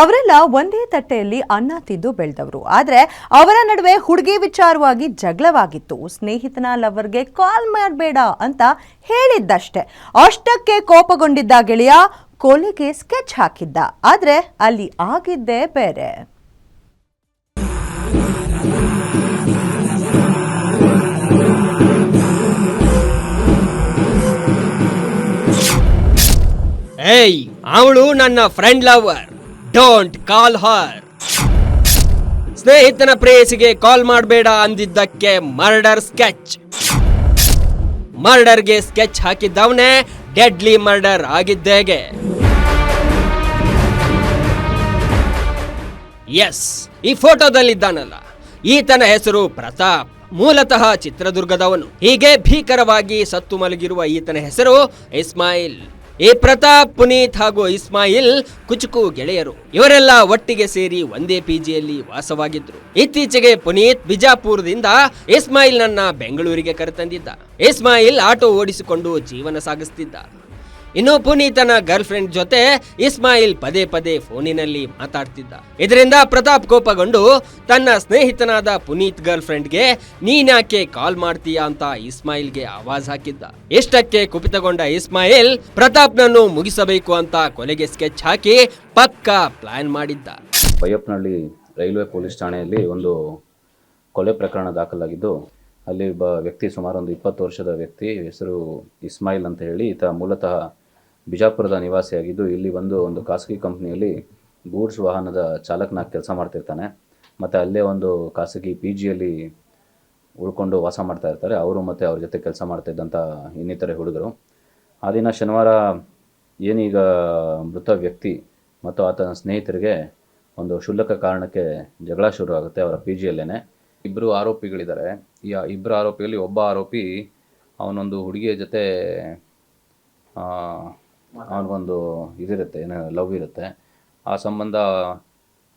ಅವರೆಲ್ಲ ಒಂದೇ ತಟ್ಟೆಯಲ್ಲಿ ಅನ್ನ ತಿದ್ದು ಬೆಳೆದವರು. ಆದರೆ ಅವರ ನಡುವೆ ಹುಡುಗಿ ವಿಚಾರವಾಗಿ ಜಗಳವಾಗಿತ್ತು. ಸ್ನೇಹಿತನ ಲವರ್ಗೆ ಕಾಲ್ ಮಾಡಬೇಡ ಅಂತ ಹೇಳಿದ್ದಷ್ಟೇ. ಅಷ್ಟಕ್ಕೆ ಕೋಪಗೊಂಡಿದ್ದ ಗೆಳೆಯ ಕೊಲೆಗೆ ಸ್ಕೆಚ್ ಹಾಕಿದ್ದ. ಆದರೆ ಅಲ್ಲಿ ಆಗಿದ್ದೇ ಬೇರೆ. ಏಯ್, ಅವಳು ನನ್ನ friend lover don't call her ಸ್ನೇಹಿತನ ಪ್ರೇಯಸಿಗೆ ಕಾಲ್ ಮಾಡಬೇಡ ಅಂದಿದ್ದಕ್ಕೆ ಮರ್ಡರ್ ಸ್ಕೆಚ್ ಮರ್ಡರ್ಗೆ ಸ್ಕೆಚ್ ಹಾಕಿದ್ದವನೇ ಡೆಡ್ಲಿ ಮರ್ಡರ್ ಆಗಿದ್ದೇಗೆ. ಎಸ್ ಈ ಫೋಟೋದಲ್ಲಿದ್ದಾನಲ್ಲ. ಈತನ ಹೆಸರು ಪ್ರತಾಪ್, ಮೂಲತಃ ಚಿತ್ರದುರ್ಗದವನು. ಹೀಗೆ ಭೀಕರವಾಗಿ ಸತ್ತು ಮಲಗಿರುವ ಈತನ ಹೆಸರು ಇಸ್ಮಾಯಿಲ್. ಈ ಪ್ರತಾಪ್, ಪುನೀತ್ ಹಾಗೂ ಇಸ್ಮಾಯಿಲ್, ಕುಚುಕು ಗೆಳೆಯರು. ಇವರೆಲ್ಲ ಒಟ್ಟಿಗೆ ಸೇರಿ ಒಂದೇ ಪಿಜಿಯಲ್ಲಿ ವಾಸವಾಗಿದ್ರು. ಇತ್ತೀಚೆಗೆ ಪುನೀತ್ ಬಿಜಾಪುರದಿಂದ ಇಸ್ಮಾಯಿಲ್ ನನ್ನ ಬೆಂಗಳೂರಿಗೆ ಕರೆತಂದಿದ್ದ. ಇಸ್ಮಾಯಿಲ್ ಆಟೋ ಓಡಿಸಿಕೊಂಡು ಜೀವನ ಸಾಗಿಸ್ತಿದ್ದ. ಇನ್ನು ಪುನೀತನ ಗರ್ಲ್ ಫ್ರೆಂಡ್ ಜೊತೆ ಇಸ್ಮಾಯಿಲ್ ಪದೇ ಪದೇ ಫೋನಿನಲ್ಲಿ ಮಾತಾಡ್ತಿದ್ದ. ಇದರಿಂದ ಪ್ರತಾಪ್ ಕೋಪಗೊಂಡು, ತನ್ನ ಸ್ನೇಹಿತನಾದ ಪುನೀತ್ ಗರ್ಲ್ ಫ್ರೆಂಡ್ಗೆ ನೀನ್ಯಾಕೆ ಕಾಲ್ ಮಾಡ್ತೀಯಾ? ಅಂತ ಇಸ್ಮಾಯಿಲ್ಗೆ ಆವಾಜ್ ಹಾಕಿದ್ದ. ಇಷ್ಟಕ್ಕೆ ಕುಪಿತಗೊಂಡ ಇಸ್ಮಾಯಿಲ್, ಪ್ರತಾಪ್ನನ್ನು ಮುಗಿಸಬೇಕು ಅಂತ ಕೊಲೆಗೆ ಸ್ಕೆಚ್ ಹಾಕಿ ಪಕ್ಕಾ ಪ್ಲಾನ್ ಮಾಡಿದ್ದ. ಬೈಯಪ್ಪನಹಳ್ಳಿ ರೈಲ್ವೆ ಪೊಲೀಸ್ ಠಾಣೆಯಲ್ಲಿ ಒಂದು ಕೊಲೆ ಪ್ರಕರಣ ದಾಖಲಾಗಿದ್ದು, ಅಲ್ಲಿ ಒಬ್ಬ ವ್ಯಕ್ತಿ ಸುಮಾರು ಒಂದು ಇಪ್ಪತ್ತು ವರ್ಷದ ವ್ಯಕ್ತಿ, ಹೆಸರು ಇಸ್ಮಾಯಿಲ್ ಅಂತ ಹೇಳಿ, ಈತ ಮೂಲತಃ ಬಿಜಾಪುರದ ನಿವಾಸಿಯಾಗಿದ್ದು ಇಲ್ಲಿ ಬಂದು ಒಂದು ಖಾಸಗಿ ಕಂಪ್ನಿಯಲ್ಲಿ ಗೂಡ್ಸ್ ವಾಹನದ ಚಾಲಕನಾಗಿ ಕೆಲಸ ಮಾಡ್ತಿರ್ತಾನೆ. ಮತ್ತು ಅಲ್ಲೇ ಒಂದು ಖಾಸಗಿ ಪಿ ಜಿಯಲ್ಲಿ ಉಳ್ಕೊಂಡು ವಾಸ ಮಾಡ್ತಾ ಇರ್ತಾರೆ. ಅವರು ಮತ್ತು ಅವ್ರ ಜೊತೆ ಕೆಲಸ ಮಾಡ್ತಾ ಇದ್ದಂಥ ಇನ್ನಿತರೆ ಹುಡುಗರು. ಆ ದಿನ ಶನಿವಾರ ಏನೀಗ ಮೃತ ವ್ಯಕ್ತಿ ಮತ್ತು ಆತನ ಸ್ನೇಹಿತರಿಗೆ ಒಂದು ಕ್ಷುಲ್ಲಕ ಕಾರಣಕ್ಕೆ ಜಗಳ ಶುರು ಆಗುತ್ತೆ ಅವರ ಪಿ ಜಿಯಲ್ಲೇ ಇಬ್ಬರು ಆರೋಪಿಗಳಿದ್ದಾರೆ. ಈ ಇಬ್ಬರು ಆರೋಪಿಯಲ್ಲಿ ಒಬ್ಬ ಆರೋಪಿ ಅವನೊಂದು ಹುಡುಗಿಯ ಜೊತೆ ಅವನಿಗೊಂದು ಇದಿರುತ್ತೆ ಏನೋ ಲವ್ ಇರುತ್ತೆ. ಆ ಸಂಬಂಧ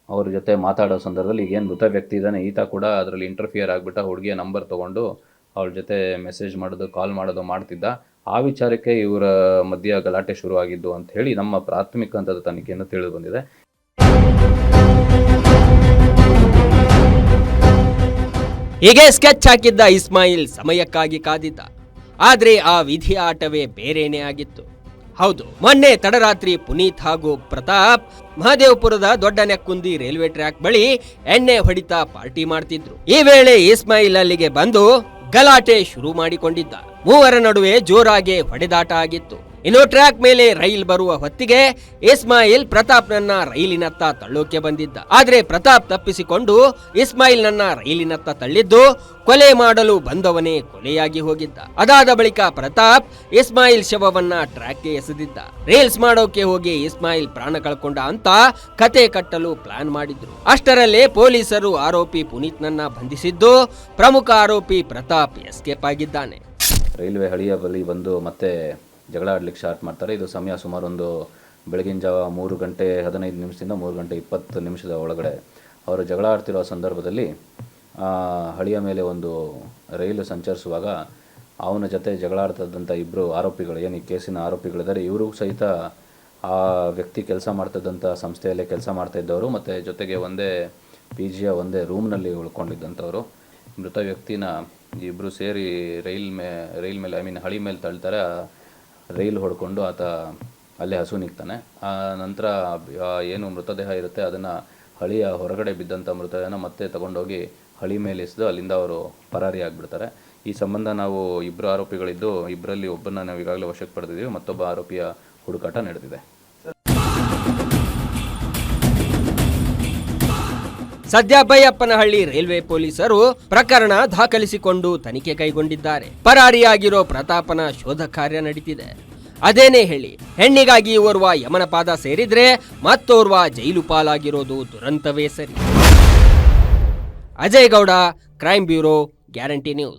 ಅವ್ರ ಜೊತೆ ಮಾತಾಡೋ ಸಂದರ್ಭದಲ್ಲಿ ಏನು ಮೃತ ವ್ಯಕ್ತಿ ಇದ್ದಾನೆ ಈತ ಕೂಡ ಅದರಲ್ಲಿ ಇಂಟರ್ಫಿಯರ್ ಆಗಿಬಿಟ್ಟ ಹುಡುಗಿಯ ನಂಬರ್ ತೊಗೊಂಡು ಅವ್ರ ಜೊತೆ ಮೆಸೇಜ್ ಮಾಡೋದು ಕಾಲ್ ಮಾಡೋದು ಮಾಡ್ತಿದ್ದ. ಆ ವಿಚಾರಕ್ಕೆ ಇವರ ಮಧ್ಯ ಗಲಾಟೆ ಶುರುವಾಗಿದ್ದು ಅಂತ ಹೇಳಿ ನಮ್ಮ ಪ್ರಾಥಮಿಕ ಹಂತದ ತನಿಖೆಯನ್ನು ತಿಳಿದು ಬಂದಿದೆ. ಹೀಗೆ ಸ್ಕೆಚ್ ಹಾಕಿದ್ದ ಇಸ್ಮಾಯಿಲ್ ಸಮಯಕ್ಕಾಗಿ ಕಾದಿದ್ದ. ಆದರೆ ಆ ವಿಧಿ ಆಟವೇ ಬೇರೇನೇ ಆಗಿತ್ತು. ಹೌದು. ಮೊನ್ನೆ ತಡರಾತ್ರಿ ಪುನೀತ್ ಹಾಗೂ ಪ್ರತಾಪ್ ಮಹದೇವಪುರದ ದೊಡ್ಡ ನೆಕ್ಕುಂದಿ ರೈಲ್ವೆ ಟ್ರ್ಯಾಕ್ ಬಳಿ ಎಣ್ಣೆ ಹೊಡಿತಾ ಪಾರ್ಟಿ ಮಾಡ್ತಿದ್ರು. ಈ ವೇಳೆ ಇಸ್ಮಾಯಿಲ್ ಅಲ್ಲಿಗೆ ಬಂದು ಗಲಾಟೆ ಶುರು ಮಾಡಿಕೊಂಡಿದ್ದ. ಮೂವರ ನಡುವೆ ಜೋರಾಗಿ ಹೊಡೆದಾಟ ಆಗಿತ್ತು. ಇನ್ನು ಟ್ರ್ಯಾಕ್ ಮೇಲೆ ರೈಲ್ ಬರುವ ಹೊತ್ತಿಗೆ ಇಸ್ಮಾಯಿಲ್ ಪ್ರತಾಪ್ನನ್ನ ರೈಲಿನತ್ತ ತಳ್ಳೋಕೆ ಬಂದಿದ್ದ. ಆದ್ರೆ ಪ್ರತಾಪ್ ತಪ್ಪಿಸಿಕೊಂಡು ಇಸ್ಮಾಯಿಲ್ ನನ್ನ ರೈಲಿನತ್ತ ತಳ್ಳಿದ್ದು ಕೊಲೆ ಮಾಡಲು ಬಂದವನೇ ಕೊಲೆಯಾಗಿ ಹೋಗಿದ್ದ. ಅದಾದ ಬಳಿಕ ಪ್ರತಾಪ್ ಇಸ್ಮಾಯಿಲ್ ಶವವನ್ನ ಟ್ರ್ಯಾಕ್ಗೆ ಎಸೆದಿದ್ದ. ರೈಲ್ಸ್ ಮಾಡೋಕೆ ಹೋಗಿ ಇಸ್ಮಾಯಿಲ್ ಪ್ರಾಣ ಕಳ್ಕೊಂಡ ಅಂತ ಕತೆ ಕಟ್ಟಲು ಪ್ಲಾನ್ ಮಾಡಿದ್ರು. ಅಷ್ಟರಲ್ಲೇ ಪೊಲೀಸರು ಆರೋಪಿ ಪುನೀತ್ನನ್ನ ಬಂಧಿಸಿದ್ದು ಪ್ರಮುಖ ಆರೋಪಿ ಪ್ರತಾಪ್ ಎಸ್ಕೇಪ್ ಆಗಿದ್ದಾನೆ. ರೈಲ್ವೆ ಹಳಿಯ ಬಳಿ ಬಂದು ಮತ್ತೆ ಜಗಳ ಆಡ್ಲಿಕ್ಕೆ ಸ್ಟಾರ್ಟ್ ಮಾಡ್ತಾರೆ. ಇದು ಸಮಯ ಸುಮಾರು ಒಂದು ಬೆಳಗಿನ ಜಾವ ಮೂರು ಗಂಟೆ ಹದಿನೈದು ನಿಮಿಷದಿಂದ ಮೂರು ಗಂಟೆ ಇಪ್ಪತ್ತು ನಿಮಿಷದ ಒಳಗಡೆ ಅವರು ಜಗಳ ಆಡ್ತಿರೋ ಸಂದರ್ಭದಲ್ಲಿ ಹಳಿಯ ಮೇಲೆ ಒಂದು ರೈಲು ಸಂಚರಿಸುವಾಗ ಅವನ ಜೊತೆ ಜಗಳ ಆಡ್ತಿದ್ದಂಥ ಇಬ್ಬರು ಆರೋಪಿಗಳು, ಏನು ಈ ಕೇಸಿನ ಆರೋಪಿಗಳಿದ್ದಾರೆ, ಇವರು ಸಹಿತ ಆ ವ್ಯಕ್ತಿ ಕೆಲಸ ಮಾಡ್ತಿದ್ದಂಥ ಸಂಸ್ಥೆಯಲ್ಲೇ ಕೆಲಸ ಮಾಡ್ತಾ ಇದ್ದವರು ಮತ್ತು ಜೊತೆಗೆ ಒಂದೇ ಪಿ ಜಿಯ ಒಂದೇ ರೂಮ್ನಲ್ಲಿ ಉಳ್ಕೊಂಡಿದ್ದಂಥವರು. ಮೃತ ವ್ಯಕ್ತಿನ ಇಬ್ಬರು ಸೇರಿ ರೈಲ್ ಮೇ, ರೈಲ್ ಮೇಲೆ, ಐ ಮೀನ್ ಹಳಿ ಮೇಲೆ ತಳ್ತಾರೆ. ರೈಲ್ ಹೊಡ್ಕೊಂಡು ಆತ ಅಲ್ಲೇ ಹಸು ನಿಗ್ತಾನೆ. ಆ ನಂತರ ಏನು ಮೃತದೇಹ ಇರುತ್ತೆ ಅದನ್ನು ಹಳಿಯ ಹೊರಗಡೆ ಬಿದ್ದಂಥ ಮೃತದೇಹನ ಮತ್ತೆ ತಗೊಂಡೋಗಿ ಹಳಿ ಮೇಲೆ ಎಸೆದು ಅಲ್ಲಿಂದ ಅವರು ಪರಾರಿ ಆಗಿಬಿಡ್ತಾರೆ. ಈ ಸಂಬಂಧ ನಾವು ಇಬ್ಬರು ಆರೋಪಿಗಳಿದ್ದು ಇಬ್ಬರಲ್ಲಿ ಒಬ್ಬನ ನಾವು ಈಗಾಗಲೇ ವಶಕ್ಕೆ ಪಡೆದಿದ್ದೀವಿ, ಮತ್ತೊಬ್ಬ ಆರೋಪಿಯ ಹುಡುಕಾಟ ನಡೆದಿದೆ. ಸದ್ಯ ಬೈಯಪ್ಪನಹಳ್ಳಿ ರೈಲ್ವೆ ಪೊಲೀಸರು ಪ್ರಕರಣ ದಾಖಲಿಸಿಕೊಂಡು ತನಿಖೆ ಕೈಗೊಂಡಿದ್ದಾರೆ. ಪರಾರಿಯಾಗಿರೋ ಪ್ರತಾಪನ ಶೋಧ ಕಾರ್ಯ ನಡೀತಿದೆ. ಅದೇನೇ ಹೇಳಿ, ಹೆಣ್ಣಿಗಾಗಿ ಓರ್ವ ಯಮನಪಾದ ಸೇರಿದ್ರೆ ಮತ್ತೋರ್ವ ಜೈಲು ಪಾಲಾಗಿರೋದು ದುರಂತವೇ ಸರಿ. Ajay Gowda crime bureau guarantee news